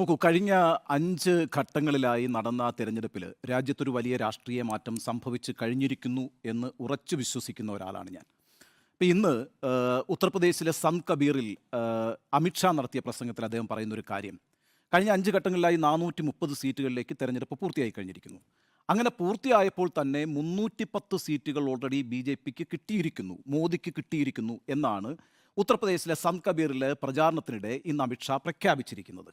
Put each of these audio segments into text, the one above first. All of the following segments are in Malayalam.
നോക്കൂ കഴിഞ്ഞ അഞ്ച് ഘട്ടങ്ങളിലായി നടന്ന തെരഞ്ഞെടുപ്പിൽ രാജ്യത്തൊരു വലിയ രാഷ്ട്രീയ മാറ്റം സംഭവിച്ചു കഴിഞ്ഞിരിക്കുന്നു എന്ന് ഉറച്ചു വിശ്വസിക്കുന്ന ഒരാളാണ് ഞാൻ. ഇപ്പം ഇന്ന് ഉത്തർപ്രദേശിലെ സന്ത് കബീറിൽ അമിത്ഷാ നടത്തിയ പ്രസംഗത്തിൽ അദ്ദേഹം പറയുന്ന ഒരു കാര്യം. കഴിഞ്ഞ അഞ്ച് ഘട്ടങ്ങളിലായി നാനൂറ്റി മുപ്പത് സീറ്റുകളിലേക്ക് തെരഞ്ഞെടുപ്പ് പൂർത്തിയായി കഴിഞ്ഞിരിക്കുന്നു. അങ്ങനെ പൂർത്തിയായപ്പോൾ തന്നെ മുന്നൂറ്റി പത്ത് സീറ്റുകൾ ഓൾറെഡി ബി ജെ പിക്ക് കിട്ടിയിരിക്കുന്നു മോദിക്ക് കിട്ടിയിരിക്കുന്നു എന്നാണ് ഉത്തർപ്രദേശിലെ സന്ത് കബീറിലെ പ്രചാരണത്തിനിടെ ഇന്ന് അമിത്ഷാ പ്രഖ്യാപിച്ചിരിക്കുന്നത്.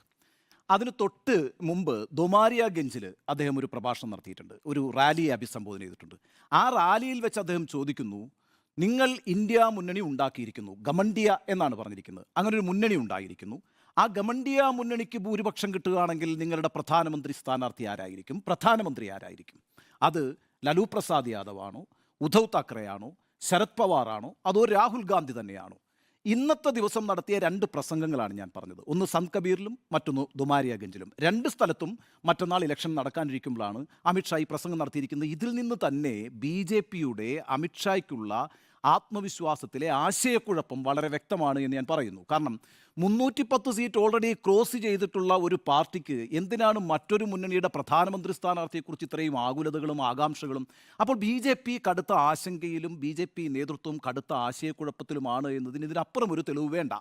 അതിന് തൊട്ട് മുമ്പ് ദൊമാരിയ ഗഞ്ചിൽ അദ്ദേഹം ഒരു പ്രഭാഷണം നടത്തിയിട്ടുണ്ട്. ഒരു റാലിയെ അഭിസംബോധന ചെയ്തിട്ടുണ്ട്. ആ റാലിയിൽ വെച്ച് അദ്ദേഹം ചോദിക്കുന്നു നിങ്ങൾ ഇന്ത്യ മുന്നണി ഉണ്ടാക്കിയിരിക്കുന്നു ഗമണ്ടിയ എന്നാണ് പറഞ്ഞിരിക്കുന്നത്. അങ്ങനെ ഒരു മുന്നണി ഉണ്ടായിരിക്കുന്നു. ആ ഗമണ്ടിയ മുന്നണിക്ക് ഭൂരിപക്ഷം കിട്ടുകയാണെങ്കിൽ നിങ്ങളുടെ പ്രധാനമന്ത്രി സ്ഥാനാർത്ഥി ആരായിരിക്കും? പ്രധാനമന്ത്രി ആരായിരിക്കും? അത് ലലു പ്രസാദ് യാദവ് ആണോ ഉദ്ധവ് താക്കറെ ആണോ ശരത് പവാർ ആണോ അതോ രാഹുൽ ഗാന്ധി തന്നെയാണോ? ഇന്നത്തെ ദിവസം നടത്തിയ രണ്ട് പ്രസംഗങ്ങളാണ് ഞാൻ പറഞ്ഞത്. ഒന്ന് സന്ത് മറ്റൊന്ന് ദുമാരിയഗഞ്ചിലും രണ്ട് സ്ഥലത്തും മറ്റന്നാൾ ഇലക്ഷൻ നടക്കാനിരിക്കുമ്പോഴാണ് അമിത്ഷാ ഈ പ്രസംഗം നടത്തിയിരിക്കുന്നത്. ഇതിൽ നിന്ന് തന്നെ ബി ജെ പിയുടെ അമിത്ഷായ്ക്കുള്ള ആത്മവിശ്വാസത്തിലെ ആശയക്കുഴപ്പം വളരെ വ്യക്തമാണ് എന്ന് ഞാൻ പറയുന്നു. കാരണം മുന്നൂറ്റി പത്ത് സീറ്റ് ഓൾറെഡി ക്രോസ് ചെയ്തിട്ടുള്ള ഒരു പാർട്ടിക്ക് എന്തിനാണ് മറ്റൊരു മുന്നണിയുടെ പ്രധാനമന്ത്രി സ്ഥാനാർത്ഥിയെക്കുറിച്ച് ഇത്രയും ആകുലതകളും ആകാംക്ഷകളും? അപ്പോൾ ബി ജെ പി കടുത്ത ആശങ്കയിലും ബി ജെ പി നേതൃത്വം കടുത്ത ആശയക്കുഴപ്പത്തിലുമാണ് എന്നതിന് ഇതിനപ്പുറം ഒരു തെളിവ് വേണ്ട.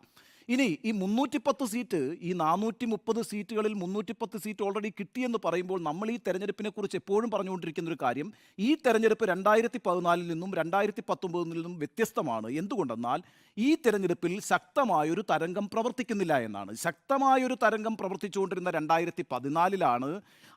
ഇനി ഈ മുന്നൂറ്റി പത്ത് സീറ്റ് ഈ നാനൂറ്റി മുപ്പത് സീറ്റുകളിൽ മുന്നൂറ്റി പത്ത് സീറ്റ് ഓൾറെഡി കിട്ടിയെന്ന് പറയുമ്പോൾ നമ്മൾ ഈ തെരഞ്ഞെടുപ്പിനെ കുറിച്ച് എപ്പോഴും പറഞ്ഞുകൊണ്ടിരിക്കുന്ന ഒരു കാര്യം ഈ തെരഞ്ഞെടുപ്പ് രണ്ടായിരത്തി പതിനാലിൽ നിന്നും രണ്ടായിരത്തി പത്തൊമ്പതിൽ നിന്നും വ്യത്യസ്തമാണ്. എന്തുകൊണ്ടെന്നാൽ ഈ തെരഞ്ഞെടുപ്പിൽ ശക്തമായൊരു തരംഗം പ്രവർത്തിക്കുന്നില്ല എന്നാണ്. ശക്തമായൊരു തരംഗം പ്രവർത്തിച്ചുകൊണ്ടിരുന്ന രണ്ടായിരത്തി പതിനാലിലാണ്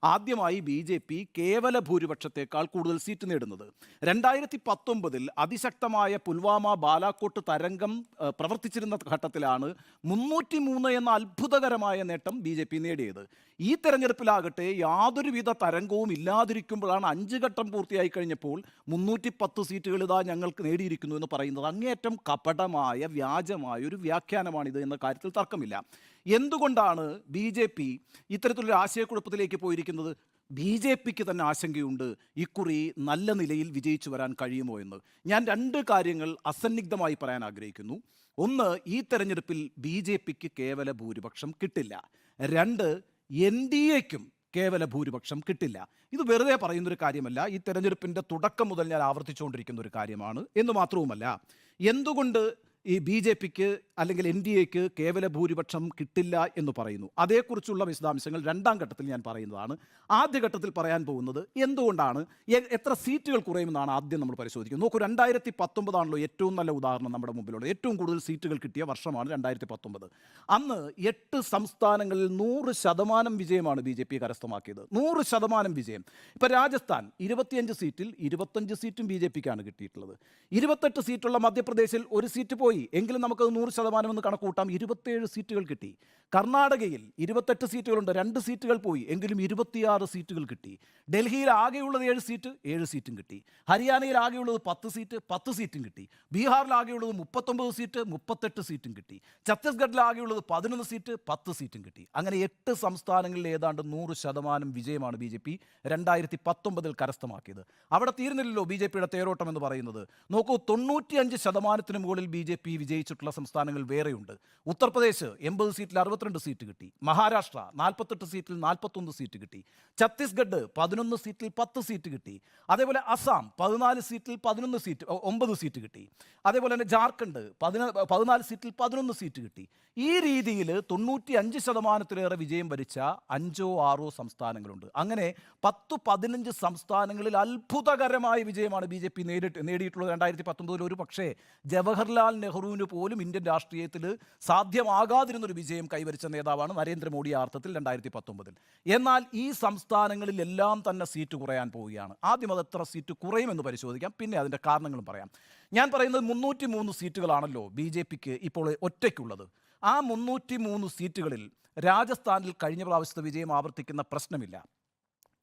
ആദ്യമായി ബി ജെ പി കേവല ഭൂരിപക്ഷത്തേക്കാൾ കൂടുതൽ സീറ്റ് നേടുന്നത്. രണ്ടായിരത്തി പത്തൊമ്പതിൽ അതിശക്തമായ പുൽവാമ ബാലാക്കോട്ട് തരംഗം പ്രവർത്തിച്ചിരുന്ന ഘട്ടത്തിലാണ് മുന്നൂറ്റി മൂന്ന് എന്ന അത്ഭുതകരമായ നേട്ടം ബി ജെ പി നേടിയത്. ഈ തെരഞ്ഞെടുപ്പിലാകട്ടെ യാതൊരുവിധ തരംഗവും ഇല്ലാതിരിക്കുമ്പോഴാണ് അഞ്ച് ഘട്ടം പൂർത്തിയായി കഴിഞ്ഞപ്പോൾ മുന്നൂറ്റി പത്ത് സീറ്റുകൾ ഇതാ ഞങ്ങൾക്ക് നേടിയിരിക്കുന്നു എന്ന് പറയുന്നത്. അങ്ങേയറ്റം കപടമായ വ്യാജമായ ഒരു വ്യാഖ്യാനമാണിത് എന്ന കാര്യത്തിൽ തർക്കമില്ല. എന്തുകൊണ്ടാണ് ബി ജെ പി ഇത്തരത്തിലൊരു ആശയക്കുഴപ്പത്തിലേക്ക് പോയിരിക്കുന്നത്? ബി ജെ പിക്ക് തന്നെ ആശങ്കയുണ്ട്. ഇക്കുറി നല്ല നിലയിൽ വിജയിച്ചു വരാൻ കഴിയുമോ എന്ന്. ഞാൻ രണ്ട് കാര്യങ്ങൾ അസന്നിഗ്ധമായി പറയാൻ ആഗ്രഹിക്കുന്നു. ഒന്ന് ഈ തെരഞ്ഞെടുപ്പിൽ ബി ജെ പിക്ക് കേവല ഭൂരിപക്ഷം കിട്ടില്ല. രണ്ട് എൻ ഡി എക്കും കേവല ഭൂരിപക്ഷം കിട്ടില്ല. ഇത് വെറുതെ പറയുന്നൊരു കാര്യമല്ല. ഈ തെരഞ്ഞെടുപ്പിന്റെ തുടക്കം മുതൽ ഞാൻ ആവർത്തിച്ചുകൊണ്ടിരിക്കുന്ന ഒരു കാര്യമാണ് എന്ന് മാത്രവുമല്ല. എന്തുകൊണ്ട് ഈ ബി ജെ പിക്ക് അല്ലെങ്കിൽ എൻ ഡി എക്ക് കേവല ഭൂരിപക്ഷം കിട്ടില്ല എന്ന് പറയുന്നു. അതേക്കുറിച്ചുള്ള വിശദാംശങ്ങൾ രണ്ടാം ഘട്ടത്തിൽ ഞാൻ പറയുന്നതാണ്. ആദ്യ ഘട്ടത്തിൽ പറയാൻ പോകുന്നത് എന്തുകൊണ്ടാണ്? എത്ര സീറ്റുകൾ കുറയുമെന്നാണ് ആദ്യം നമ്മൾ പരിശോധിക്കുന്നത്. നോക്കൂ രണ്ടായിരത്തി പത്തൊമ്പതാണല്ലോ ഏറ്റവും നല്ല ഉദാഹരണം നമ്മുടെ മുമ്പിലുള്ളത്. ഏറ്റവും കൂടുതൽ സീറ്റുകൾ കിട്ടിയ വർഷമാണ് രണ്ടായിരത്തി പത്തൊമ്പത് അന്ന് എട്ട് സംസ്ഥാനങ്ങളിൽ നൂറ് ശതമാനം വിജയമാണ് ബി ജെ പി കരസ്ഥമാക്കിയത്. നൂറ് ശതമാനം വിജയം. ഇപ്പം രാജസ്ഥാൻ ഇരുപത്തിയഞ്ച് സീറ്റിൽ ഇരുപത്തഞ്ച് സീറ്റും ബി ജെ പിക്കാണ് കിട്ടിയിട്ടുള്ളത്. ഇരുപത്തെട്ട് സീറ്റുള്ള മധ്യപ്രദേശിൽ ഒരു സീറ്റ് പോയി. എങ്കിലും നമുക്കത് നൂറ് ശതമാനം എന്ന് കണക്കൂട്ടാം ഇരുപത്തേഴ് സീറ്റുകൾ കിട്ടി. കർണാടകയിൽ ഇരുപത്തെട്ട് സീറ്റുകളുണ്ട്. രണ്ട് സീറ്റുകൾ പോയി. എങ്കിലും ഇരുപത്തിയാറ് സീറ്റുകൾ കിട്ടി. ഡൽഹിയിൽ ആകെയുള്ളത് ഏഴ് സീറ്റ് ഏഴ് സീറ്റും കിട്ടി. ഹരിയാനയിൽ ആകെയുള്ളത് പത്ത് സീറ്റ് പത്ത് സീറ്റും കിട്ടി. ബീഹാറിൽ ആകെയുള്ളത് മുപ്പത്തൊമ്പത് സീറ്റ് മുപ്പത്തെട്ട് സീറ്റും കിട്ടി. ഛത്തീസ്ഗഡിൽ ആകെയുള്ളത് പതിനൊന്ന് സീറ്റ് പത്ത് സീറ്റും കിട്ടി. അങ്ങനെ എട്ട് സംസ്ഥാനങ്ങളിൽ ഏതാണ്ട് നൂറ് ശതമാനം വിജയമാണ് ബി ജെ പി രണ്ടായിരത്തി പത്തൊമ്പതിൽ കരസ്ഥമാക്കിയത്. അവിടെ തീരുന്നില്ലല്ലോ ബി ജെ പിയുടെ തേരോട്ടം എന്ന് പറയുന്നത്. നോക്കൂ തൊണ്ണൂറ്റിയഞ്ച് ശതമാനത്തിന് മുകളിൽ ബി ജെ പി വിജയിച്ചിട്ടുള്ള സംസ്ഥാനങ്ങൾ വേറെയുണ്ട്. ഉത്തർപ്രദേശ് എൺപത് സീറ്റിൽ അറുപത്തിരണ്ട് സീറ്റ് കിട്ടി. മഹാരാഷ്ട്ര നാൽപ്പത്തെട്ട് സീറ്റിൽ നാൽപ്പത്തൊന്ന് സീറ്റ് കിട്ടി. ഛത്തീസ്ഗഡ് പതിനൊന്ന് സീറ്റിൽ പത്ത് സീറ്റ് കിട്ടി. അതേപോലെ അസാം പതിനാല് സീറ്റിൽ പതിനൊന്ന് സീറ്റ് ഒമ്പത് സീറ്റ് കിട്ടി. അതേപോലെ തന്നെ ജാർഖണ്ഡ് പതിന പതിനാല് സീറ്റിൽ പതിനൊന്ന് സീറ്റ് കിട്ടി. ഈ രീതിയിൽ തൊണ്ണൂറ്റി അഞ്ച് ശതമാനത്തിലേറെ വിജയം വരിച്ച അഞ്ചോ ആറോ സംസ്ഥാനങ്ങളുണ്ട്. അങ്ങനെ പത്ത് പതിനഞ്ച് സംസ്ഥാനങ്ങളിൽ അത്ഭുതകരമായ വിജയമാണ് ബി ജെ പി നേരിട്ട് നേടിയിട്ടുള്ളത് രണ്ടായിരത്തി പത്തൊമ്പതിൽ ഒരു പക്ഷേ ജവഹർലാൽ നെഹ്റുവിന് പോലും ഇന്ത്യൻ രാഷ്ട്രീയത്തിൽ സാധ്യമാകാതിരുന്നൊരു വിജയം കൈവരിച്ച നേതാവാണ് നരേന്ദ്രമോദി ആർത്ഥത്തിൽ രണ്ടായിരത്തി പത്തൊമ്പതിൽ എന്നാൽ ഈ സംസ്ഥാനങ്ങളിലെല്ലാം തന്നെ സീറ്റ് കുറയാൻ പോവുകയാണ്. ആദ്യം അത് എത്ര സീറ്റ് കുറയുമെന്ന് പരിശോധിക്കാം പിന്നെ അതിന്റെ കാരണങ്ങളും പറയാം. ഞാൻ പറയുന്നത് മുന്നൂറ്റി മൂന്ന് സീറ്റുകളാണല്ലോ ബി ജെ പിക്ക് ഇപ്പോൾ ഒറ്റയ്ക്കുള്ളത്. ആ മുന്നൂറ്റി മൂന്ന് സീറ്റുകളിൽ രാജസ്ഥാനിൽ കഴിഞ്ഞ പ്രാവശ്യത്തെ വിജയം ആവർത്തിക്കുന്ന പ്രശ്നമില്ല.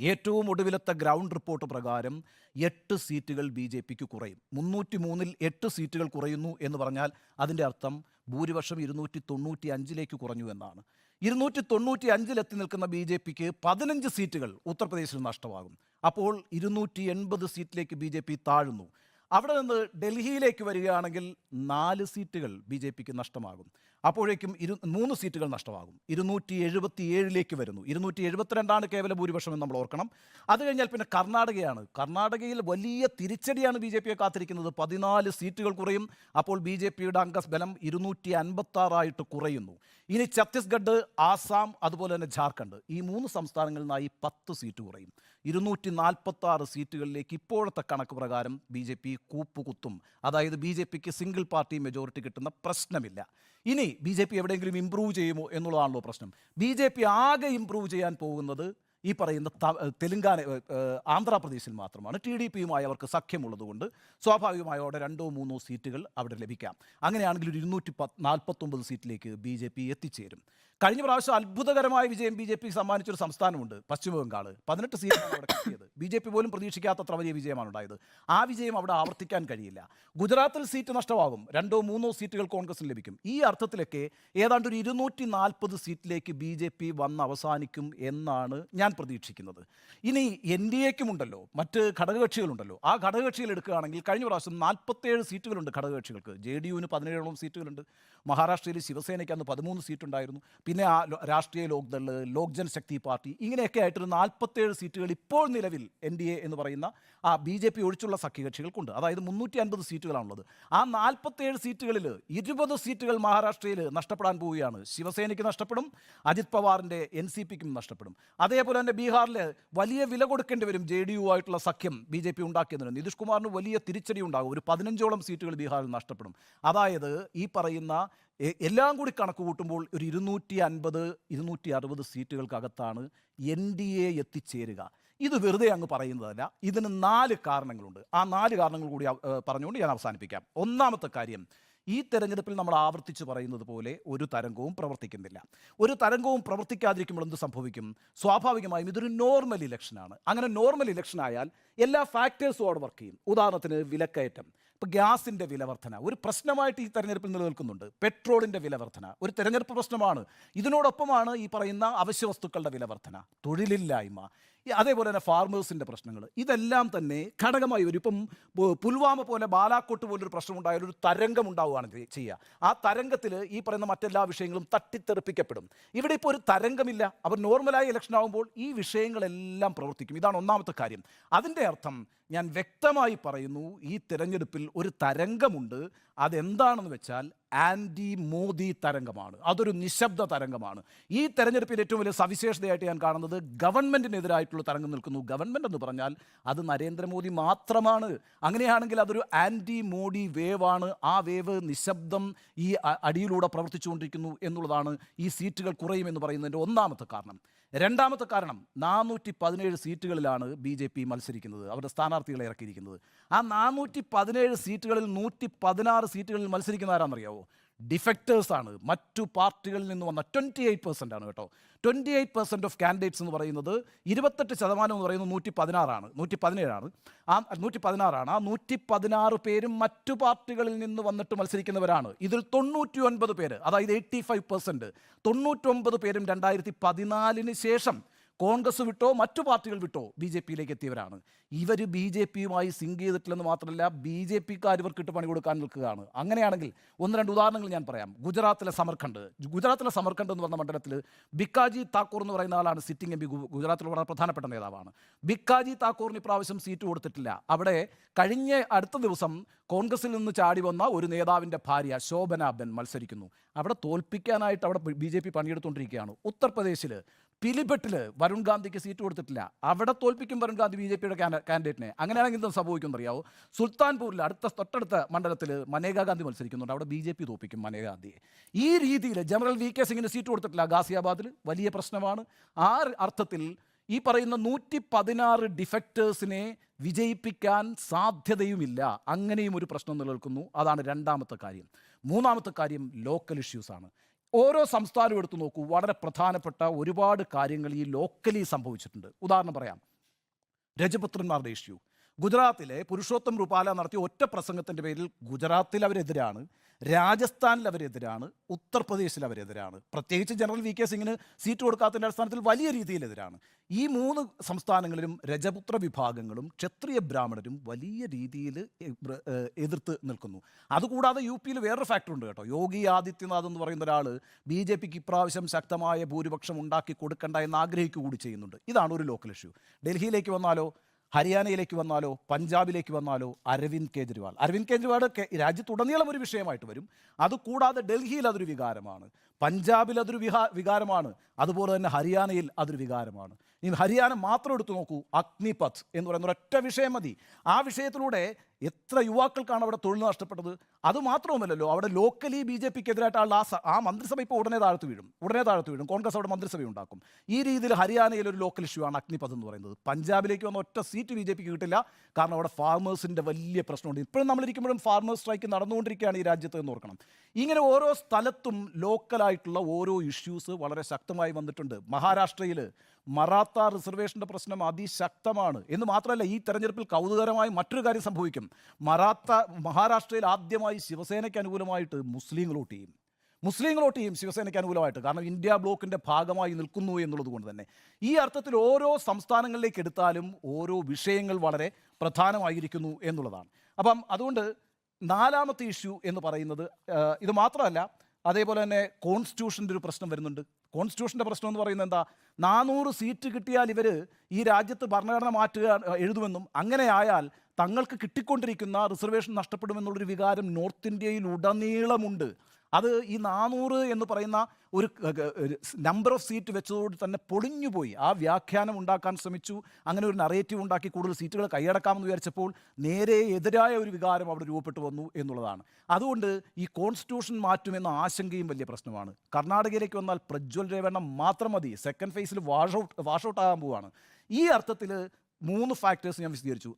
ഏറ്റവും ഒടുവിലത്തെ ഗ്രൗണ്ട് റിപ്പോർട്ട് പ്രകാരം എട്ട് സീറ്റുകൾ ബി ജെ പിക്ക് കുറയും. മുന്നൂറ്റി മൂന്നിൽ എട്ട് സീറ്റുകൾ കുറയുന്നു എന്ന് പറഞ്ഞാൽ അതിന്റെ അർത്ഥം ഭൂരിപക്ഷം ഇരുന്നൂറ്റി തൊണ്ണൂറ്റി അഞ്ചിലേക്ക് കുറഞ്ഞു എന്നാണ്. ഇരുന്നൂറ്റി തൊണ്ണൂറ്റി അഞ്ചിലെത്തി നിൽക്കുന്ന ബി ജെ പിക്ക് പതിനഞ്ച് സീറ്റുകൾ ഉത്തർപ്രദേശിൽ നഷ്ടമാകും. അപ്പോൾ ഇരുന്നൂറ്റി എൺപത് സീറ്റിലേക്ക് ബി ജെ പി താഴുന്നു. അവിടെ നിന്ന് ഡൽഹിയിലേക്ക് വരികയാണെങ്കിൽ നാല് സീറ്റുകൾ ബി ജെ പിക്ക് നഷ്ടമാകും. അപ്പോഴേക്കും ഇരു മൂന്ന് സീറ്റുകൾ നഷ്ടമാകും. ഇരുന്നൂറ്റി എഴുപത്തി ഏഴിലേക്ക് വരുന്നു. ഇരുന്നൂറ്റി എഴുപത്തിരണ്ടാണ് കേവല ഭൂരിപക്ഷം എന്ന് നമ്മൾ ഓർക്കണം. അത് കഴിഞ്ഞാൽ പിന്നെ കർണാടകയാണ്. കർണാടകയിൽ വലിയ തിരിച്ചടിയാണ് ബി ജെ പിയെ കാത്തിരിക്കുന്നത്. പതിനാല് സീറ്റുകൾ കുറയും. അപ്പോൾ ബി ജെ പിയുടെ അംഗബലം ഇരുന്നൂറ്റി അൻപത്താറായിട്ട് കുറയുന്നു. ഇനി ഛത്തീസ്ഗഡ് ആസാം അതുപോലെ തന്നെ ജാർഖണ്ഡ്. ഈ മൂന്ന് സംസ്ഥാനങ്ങളിൽ നിന്നായി പത്ത് സീറ്റ് കുറയും. ഇരുന്നൂറ്റി നാൽപ്പത്തി ആറ് സീറ്റുകളിലേക്ക് ഇപ്പോഴത്തെ കണക്ക് പ്രകാരം ബി ജെ പി കൂപ്പുകുത്തും. അതായത് ബി ജെ പിക്ക് സിംഗിൾ പാർട്ടി മെജോറിറ്റി കിട്ടുന്ന പ്രശ്നമില്ല. ഇനി ബി ജെ പി എവിടെയെങ്കിലും ഇമ്പ്രൂവ് ചെയ്യുമോ എന്നുള്ളതാണല്ലോ പ്രശ്നം. ബി ജെ പി ആകെ ഇമ്പ്രൂവ് ചെയ്യാൻ പോകുന്നത് ഈ പറയുന്ന തെലുങ്കാന ആന്ധ്രാപ്രദേശിൽ മാത്രമാണ്. ടി ഡി പിയുമായി അവർക്ക് സഖ്യമുള്ളതുകൊണ്ട് സ്വാഭാവികമായി അവിടെ രണ്ടോ മൂന്നോ സീറ്റുകൾ അവിടെ ലഭിക്കാം. അങ്ങനെയാണെങ്കിൽ ഒരു ഇരുന്നൂറ്റി പത്ത് നാൽപ്പത്തൊമ്പത് സീറ്റിലേക്ക് ബി ജെ പി എത്തിച്ചേരും. കഴിഞ്ഞ പ്രാവശ്യം അത്ഭുതകരമായ വിജയം ബി ജെ പി സമ്മാനിച്ചൊരു സംസ്ഥാനമുണ്ട് പശ്ചിമബംഗാൾ പതിനെട്ട് സീറ്റാണ് അവിടെ കിട്ടിയത്. ബി ജെ പി പോലും പ്രതീക്ഷിക്കാത്തത്ര വലിയ വിജയമാണ് ഉണ്ടായത് ആ വിജയം അവിടെ ആവർത്തിക്കാൻ കഴിയില്ല. ഗുജറാത്തിൽ സീറ്റ് നഷ്ടമാകും. രണ്ടോ മൂന്നോ സീറ്റുകൾ കോൺഗ്രസിന് ലഭിക്കും. ഈ അർത്ഥത്തിലൊക്കെ ഏതാണ്ട് ഒരു ഇരുന്നൂറ്റി നാൽപ്പത് സീറ്റിലേക്ക് ബി ജെ പി വന്ന് അവസാനിക്കും എന്നാണ് ഞാൻ പ്രതീക്ഷിക്കുന്നത്. ഇനി എൻ ഡി എക്കുമുണ്ടല്ലോ മറ്റ് ഘടകകക്ഷികളുണ്ടല്ലോ. ആ ഘടകകക്ഷികൾ എടുക്കുകയാണെങ്കിൽ കഴിഞ്ഞ പ്രാവശ്യം നാൽപ്പത്തേഴ് സീറ്റുകളുണ്ട് ഘടകകക്ഷികൾക്ക്. ജെ ഡി യുവിന് പതിനേഴോളം സീറ്റുകളുണ്ട് മഹാരാഷ്ട്രയിൽ ശിവസേനയ്ക്ക് അന്ന് പതിമൂന്ന് സീറ്റുണ്ടായിരുന്നു പിന്നെ ആ രാഷ്ട്രീയ ലോക്ദൾ ലോക് ജനശക്തി പാർട്ടി ഇങ്ങനെയൊക്കെ ആയിട്ടൊരു നാൽപ്പത്തേഴ് സീറ്റുകൾ ഇപ്പോൾ നിലവിൽ എൻ ഡി എ എന്ന് പറയുന്ന ആ ബി ജെ പി ഒഴിച്ചുള്ള സഖ്യകക്ഷികൾക്കുണ്ട്. അതായത് മുന്നൂറ്റി അൻപത് സീറ്റുകളാണുള്ളത്. ആ നാൽപ്പത്തേഴ് സീറ്റുകളിൽ ഇരുപത് സീറ്റുകൾ മഹാരാഷ്ട്രയിൽ നഷ്ടപ്പെടാൻ പോവുകയാണ്. ശിവസേനയ്ക്ക് നഷ്ടപ്പെടും അജിത് പവാറിന്റെ എൻ സി പിക്കും നഷ്ടപ്പെടും. അതേപോലെ തന്നെ ബീഹാറിൽ വലിയ വില കൊടുക്കേണ്ടി വരും ജെ ഡി യു ആയിട്ടുള്ള സഖ്യം ബി ജെ പി ഉണ്ടാക്കിയതിന്. നിതീഷ് കുമാറിന് വലിയ തിരിച്ചടി ഉണ്ടാകും. ഒരു പതിനഞ്ചോളം സീറ്റുകൾ ബീഹാറിൽ നഷ്ടപ്പെടും. അതായത് ഈ പറയുന്ന എല്ലാം കൂടി കണക്ക് കൂട്ടുമ്പോൾ ഒരു ഇരുന്നൂറ്റി അൻപത് ഇരുന്നൂറ്റി അറുപത് സീറ്റുകൾക്കകത്താണ് എൻ ഡി എ എത്തിച്ചേരുക. ഇത് വെറുതെ അങ്ങ് പറയുന്നതല്ല. ഇതിന് നാല് കാരണങ്ങളുണ്ട്. ആ നാല് കാരണങ്ങൾ കൂടി പറഞ്ഞുകൊണ്ട് ഞാൻ അവസാനിപ്പിക്കാം. ഒന്നാമത്തെ കാര്യം ഈ തെരഞ്ഞെടുപ്പിൽ നമ്മൾ ആവർത്തിച്ച് പറയുന്നത് പോലെ ഒരു തരംഗവും പ്രവർത്തിക്കുന്നില്ല. ഒരു തരംഗവും പ്രവർത്തിക്കാതിരിക്കുമ്പോൾ എന്ത് സംഭവിക്കും? സ്വാഭാവികമായും ഇതൊരു നോർമൽ ഇലക്ഷനാണ് അങ്ങനെ നോർമൽ ഇലക്ഷൻ ആയാൽ എല്ലാ ഫാക്ടേഴ്സും അവിടെ വർക്ക് ചെയ്യും. ഉദാഹരണത്തിന് വിലക്കയറ്റം. ഇപ്പോൾ ഗ്യാസിന്റെ വില ഒരു പ്രശ്നമായിട്ട് ഈ തെരഞ്ഞെടുപ്പിൽ നിലനിൽക്കുന്നുണ്ട്. പെട്രോളിന്റെ വില ഒരു തെരഞ്ഞെടുപ്പ് പ്രശ്നമാണ്. ഇതിനോടൊപ്പമാണ് ഈ പറയുന്ന അവശ്യ വസ്തുക്കളുടെ വില വർധന തൊഴിലില്ലായ്മ. അതേപോലെ തന്നെ ഫാർമേഴ്സിന്റെ പ്രശ്നങ്ങൾ. ഇതെല്ലാം തന്നെ ഘടകമായി വരും. ഇപ്പം പുൽവാമ പോലെ ബാലാക്കോട്ട് പോലൊരു പ്രശ്നമുണ്ടായാൽ ഒരു തരംഗം ഉണ്ടാവുകയാണ് ചെയ്യ- ചെയ്യുക ആ തരംഗത്തിൽ ഈ പറയുന്ന മറ്റെല്ലാ വിഷയങ്ങളും തട്ടിത്തെറിപ്പിക്കപ്പെടും. ഇവിടെ ഇപ്പോൾ ഒരു തരംഗമില്ല. അവർ നോർമലായി ഇലക്ഷൻ ആകുമ്പോൾ ഈ വിഷയങ്ങളെല്ലാം പ്രവർത്തിക്കും. ഇതാണ് ഒന്നാമത്തെ കാര്യം. അതിന്റെ അർത്ഥം ഞാൻ വ്യക്തമായി പറയുന്നു ഈ തിരഞ്ഞെടുപ്പിൽ ഒരു തരംഗമുണ്ട്. അതെന്താണെന്ന് വെച്ചാൽ ആന്റി മോദി തരംഗമാണ്. അതൊരു നിശബ്ദ തരംഗമാണ്. ഈ തെരഞ്ഞെടുപ്പിൽ ഏറ്റവും വലിയ സവിശേഷതയായിട്ട് ഞാൻ കാണുന്നത് ഗവൺമെന്റിനെതിരായിട്ടുള്ള തരംഗം നിൽക്കുന്നു. ഗവൺമെന്റ് എന്ന് പറഞ്ഞാൽ അത് നരേന്ദ്രമോദി മാത്രമാണ്. അങ്ങനെയാണെങ്കിൽ അതൊരു ആന്റി മോഡി വേവാണ്. ആ വേവ് നിശബ്ദം ഈ അടിയിലൂടെ പ്രവർത്തിച്ചുകൊണ്ടിരിക്കുന്നു എന്നുള്ളതാണ് ഈ സീറ്റുകൾ കുറയുമെന്ന് പറയുന്നതിന്റെ ഒന്നാമത്തെ കാരണം. രണ്ടാമത്തെ കാരണം നാനൂറ്റി പതിനേഴ് സീറ്റുകളിലാണ് ബി ജെ പി മത്സരിക്കുന്നത് അവരുടെ സ്ഥാനാർത്ഥികളെ ഇറക്കിയിരിക്കുന്നത്. ആ നാനൂറ്റി പതിനേഴ് സീറ്റുകളിൽ നൂറ്റി പതിനാറ് സീറ്റുകളിൽ മത്സരിക്കുന്ന ആരാണെന്നറിയാവോ ഡിഫക്റ്റേഴ്സ് ആണ്. മറ്റു പാർട്ടികളിൽ നിന്ന് വന്ന ട്വന്റി എയ്റ്റ് പെർസെന്റ് ആണ് കേട്ടോ. Twenty eight percent of candidates എന്ന് പറയുന്നത് ഇരുപത്തെട്ട് ശതമാനം എന്ന് പറയുന്നത് നൂറ്റി പതിനാറാണ് നൂറ്റി പതിനേഴാണ് ആ നൂറ്റി പതിനാറാണ് ആ നൂറ്റി പതിനാറ് പേരും മറ്റു പാർട്ടികളിൽ നിന്ന് വന്നിട്ട് മത്സരിക്കുന്നവരാണ്. ഇതിൽ തൊണ്ണൂറ്റി ഒൻപത് പേര് അതായത് എയ്റ്റി ഫൈവ് പെർസെന്റ് തൊണ്ണൂറ്റൊമ്പത് പേരും രണ്ടായിരത്തി പതിനാലിന് ശേഷം കോൺഗ്രസ് വിട്ടോ മറ്റു പാർട്ടികൾ വിട്ടോ ബി ജെ പിയിലേക്ക് എത്തിയവരാണ്. ഇവർ ബി ജെ പിയുമായി സിങ്ക് ചെയ്തിട്ടില്ലെന്ന് മാത്രമല്ല ബി ജെ പിക്കാർ ഇവർക്കിട്ട് പണി കൊടുക്കാൻ നിൽക്കുകയാണ്. അങ്ങനെയാണെങ്കിൽ ഒന്ന് രണ്ട് ഉദാഹരണങ്ങൾ ഞാൻ പറയാം. ഗുജറാത്തിലെ സമർഖണ്ഡ്. ഗുജറാത്തിലെ സമർഖണ്ഡ് എന്ന് പറഞ്ഞ മണ്ഡലത്തിൽ ബിക്കാജി താക്കൂർ എന്ന് പറയുന്ന ആളാണ് സിറ്റിംഗ് എം പി ഗുജറാത്തിൽ വളരെ പ്രധാനപ്പെട്ട നേതാവാണ്. ബിക്കാജി താക്കൂറിന് ഇപ്രാവശ്യം സീറ്റ് കൊടുത്തിട്ടില്ല. അവിടെ കഴിഞ്ഞ അടുത്ത ദിവസം കോൺഗ്രസിൽ നിന്ന് ചാടി വന്ന ഒരു നേതാവിന്റെ ഭാര്യ ശോഭന ബെൻ മത്സരിക്കുന്നു. അവിടെ തോൽപ്പിക്കാനായിട്ട് അവിടെ ബി ജെ പി പണിയെടുത്തുകൊണ്ടിരിക്കുകയാണ്. ഉത്തർപ്രദേശിൽ പിലിഭട്ടിൽ വരുൺ ഗാന്ധിക്ക് സീറ്റ് കൊടുത്തിട്ടില്ല. അവിടെ തോൽപ്പിക്കും വരുൺ ഗാന്ധി ബി ജെ പിയുടെ കാൻഡിഡേറ്റിനെ. അങ്ങനെയാണെങ്കിൽ എന്തും സംഭവിക്കും അറിയാവോ സുൽത്താൻപൂരിൽ അടുത്ത തൊട്ടടുത്ത മണ്ഡലത്തിൽ മനേകാ ഗാന്ധി മത്സരിക്കുന്നുണ്ട്. അവിടെ ബി ജെ പി തോൽപ്പിക്കും മനേകാ ഗാന്ധിയെ ഈ രീതിയിൽ ജനറൽ വി കെ സിംഗിന് സീറ്റ് കൊടുത്തിട്ടില്ല. ഗാസിയാബാദിൽ വലിയ പ്രശ്നമാണ്. ആ അർത്ഥത്തിൽ ഈ പറയുന്ന നൂറ്റി പതിനാറ് ഡിഫക്റ്റേഴ്സിനെ വിജയിപ്പിക്കാൻ സാധ്യതയുമില്ല. അങ്ങനെയും ഒരു പ്രശ്നം നിലനിൽക്കുന്നു. അതാണ് രണ്ടാമത്തെ കാര്യം. മൂന്നാമത്തെ കാര്യം ലോക്കൽ ഇഷ്യൂസാണ്. ഓരോ സംസ്ഥാനവും എടുത്തു നോക്കൂ. വളരെ പ്രധാനപ്പെട്ട ഒരുപാട് കാര്യങ്ങൾ ഈ ലോക്കലി സംഭവിച്ചിട്ടുണ്ട്. ഉദാഹരണം പറയാം. രജപുത്രന്മാരുടെ ഇഷ്യൂ ഗുജറാത്തിലെ പുരുഷോത്തം റുപാല നടത്തിയ ഒറ്റ പ്രസംഗത്തിന്റെ പേരിൽ ഗുജറാത്തിൽ അവരെതിരാണ് രാജസ്ഥാനിൽ അവരെതിരാണ് ഉത്തർപ്രദേശിൽ അവരെതിരാണ്. പ്രത്യേകിച്ച് ജനറൽ വി കെ സിംഗിന് സീറ്റ് കൊടുക്കാത്തതിന്റെ അടിസ്ഥാനത്തിൽ വലിയ രീതിയിൽ എതിരാണ്. ഈ മൂന്ന് സംസ്ഥാനങ്ങളിലും രജപുത്ര വിഭാഗങ്ങളും ക്ഷത്രിയ ബ്രാഹ്മണരും വലിയ രീതിയിൽ എതിർത്ത് നിൽക്കുന്നു. അതുകൂടാതെ യു പിയിൽ വേറൊരു ഫാക്ടർ ഉണ്ട് കേട്ടോ. യോഗി ആദിത്യനാഥ് എന്ന് പറയുന്ന ഒരാൾ ബി ജെ പിക്ക് ഇപ്രാവശ്യം ശക്തമായ ഭൂരിപക്ഷം ഉണ്ടാക്കി കൊടുക്കണ്ട എന്ന് ആഗ്രഹിക്കുക കൂടി ചെയ്യുന്നുണ്ട്. ഇതാണ് ഒരു ലോക്കൽ ഇഷ്യൂ ഡൽഹിയിലേക്ക് വന്നാലോ? ഹരിയാനയിലേക്ക് വന്നാലോ പഞ്ചാബിലേക്ക് വന്നാലോ അരവിന്ദ് കെജ്രിവാൾ. അരവിന്ദ് കെജ്രിവാൾ രാജ്യത്തുടനീളം ഒരു വിഷയമായിട്ട് വരും. അതുകൂടാതെ ഡൽഹിയിൽ അതൊരു വികാരമാണ്. പഞ്ചാബിൽ അതൊരു വിഹാ വികാരമാണ്. അതുപോലെ തന്നെ ഹരിയാനയിൽ അതൊരു വികാരമാണ്. ഇനി ഹരിയാന മാത്രം എടുത്തു നോക്കൂ. അഗ്നിപഥ് എന്ന് പറയുന്ന ഒരൊറ്റ വിഷയം മതി. ആ വിഷയത്തിലൂടെ എത്ര യുവാക്കൾക്കാണ് അവിടെ തൊഴിൽ നഷ്ടപ്പെട്ടത്? അത് മാത്രവുമല്ലല്ലോ അവിടെ ലോക്കലി ബി ജെ പിക്ക് എതിരായിട്ടുള്ള ആ ആ മന്ത്രിസഭ ഇപ്പോൾ ഉടനെ താഴ്ത്തു വീഴും. ഉടനെ താഴ്ത്തു വീഴും. കോൺഗ്രസ് അവിടെ മന്ത്രിസഭ ഉണ്ടാക്കും. ഈ രീതിയിൽ ഹരിയാനയിൽ ഒരു ലോക്കൽ ഇഷ്യൂ ആണ് അഗ്നിപഥ് എന്ന് പറയുന്നത്. പഞ്ചാബിലേക്ക് വന്ന ഒറ്റ സീറ്റ് ബി ജെ പിക്ക് കിട്ടില്ല. കാരണം അവിടെ ഫാർമേഴ്സിന്റെ വലിയ പ്രശ്നമുണ്ട്. ഇപ്പോഴും നമ്മളിരിക്കുമ്പോഴും ഫാർമേഴ്സ് സ്ട്രൈക്ക് നടന്നുകൊണ്ടിരിക്കുകയാണ് ഈ രാജ്യത്ത് എന്ന് ഓർക്കണം. ഇങ്ങനെ ഓരോ സ്ഥലത്തും ലോക്കലായിട്ടുള്ള ഓരോ ഇഷ്യൂസ് വളരെ ശക്തമായി വന്നിട്ടുണ്ട്. മഹാരാഷ്ട്രയിൽ മറാത്ത റിസർവേഷന്റെ പ്രശ്നം അതിശക്തമാണ്. എന്ന് മാത്രമല്ല ഈ തെരഞ്ഞെടുപ്പിൽ കൗതുകരമായി മറ്റൊരു കാര്യം സംഭവിക്കും. മറാത്ത മഹാരാഷ്ട്രയിൽ ആദ്യമായി ശിവസേനയ്ക്ക് അനുകൂലമായിട്ട് മുസ്ലിങ്ങൾ വോട്ട് ചെയ്യും. മുസ്ലിങ്ങൾ വോട്ട് ചെയ്യും ശിവസേനയ്ക്ക് അനുകൂലമായിട്ട്. കാരണം ഇന്ത്യ ബ്ലോക്കിന്റെ ഭാഗമായി നിൽക്കുന്നു എന്നുള്ളത് കൊണ്ട് തന്നെ. ഈ അർത്ഥത്തിൽ ഓരോ സംസ്ഥാനങ്ങളിലേക്ക് എടുത്താലും ഓരോ വിഷയങ്ങൾ വളരെ പ്രധാനമായിരിക്കുന്നു എന്നുള്ളതാണ്. അപ്പം അതുകൊണ്ട് നാലാമത്തെ ഇഷ്യൂ എന്ന് പറയുന്നത് ഇത് മാത്രമല്ല അതേപോലെ തന്നെ കോൺസ്റ്റിറ്റ്യൂഷന്റെ ഒരു പ്രശ്നം വരുന്നുണ്ട്. കോൺസ്റ്റിറ്റ്യൂഷന്റെ പ്രശ്നം എന്ന് പറയുന്നത് എന്താ? നാനൂറ് സീറ്റ് കിട്ടിയാൽ ഇവർ ഈ രാജ്യത്ത് ഭരണഘടന മാറ്റുക എഴുതുമെന്നും അങ്ങനെ ആയാൽ തങ്ങൾക്ക് കിട്ടിക്കൊണ്ടിരിക്കുന്ന റിസർവേഷൻ നഷ്ടപ്പെടുമെന്നുള്ളൊരു വികാരം നോർത്ത് ഇന്ത്യയിൽ ഉടനീളമുണ്ട്. അത് ഈ നാനൂറ് എന്ന് പറയുന്ന ഒരു നമ്പർ ഓഫ് സീറ്റ് വെച്ചതോട് തന്നെ പൊളിഞ്ഞുപോയി. ആ വ്യാഖ്യാനം ഉണ്ടാക്കാൻ ശ്രമിച്ചു. അങ്ങനെ ഒരു നറേറ്റീവ് ഉണ്ടാക്കി കൂടുതൽ സീറ്റുകൾ കൈയടക്കാമെന്ന് വിചാരിച്ചപ്പോൾ നേരെ എതിരായ ഒരു വികാരം അവിടെ രൂപപ്പെട്ടു വന്നു എന്നുള്ളതാണ്. അതുകൊണ്ട് ഈ കോൺസ്റ്റിറ്റ്യൂഷൻ മാറ്റുമെന്ന ആശങ്കയും വലിയ പ്രശ്നമാണ്. കർണാടകയിലേക്ക് വന്നാൽ പ്രജ്വൽ രേവണ്ണ മാത്രം മതി. സെക്കൻഡ് ഫേസിൽ വാഷ് ഔട്ട് വാഷ് ഔട്ട് ആകാൻ പോവാണ്. ഈ അർത്ഥത്തിൽ മൂന്ന് ഫാക്ടേഴ്സ് ഞാൻ വിശദീകരിച്ചു.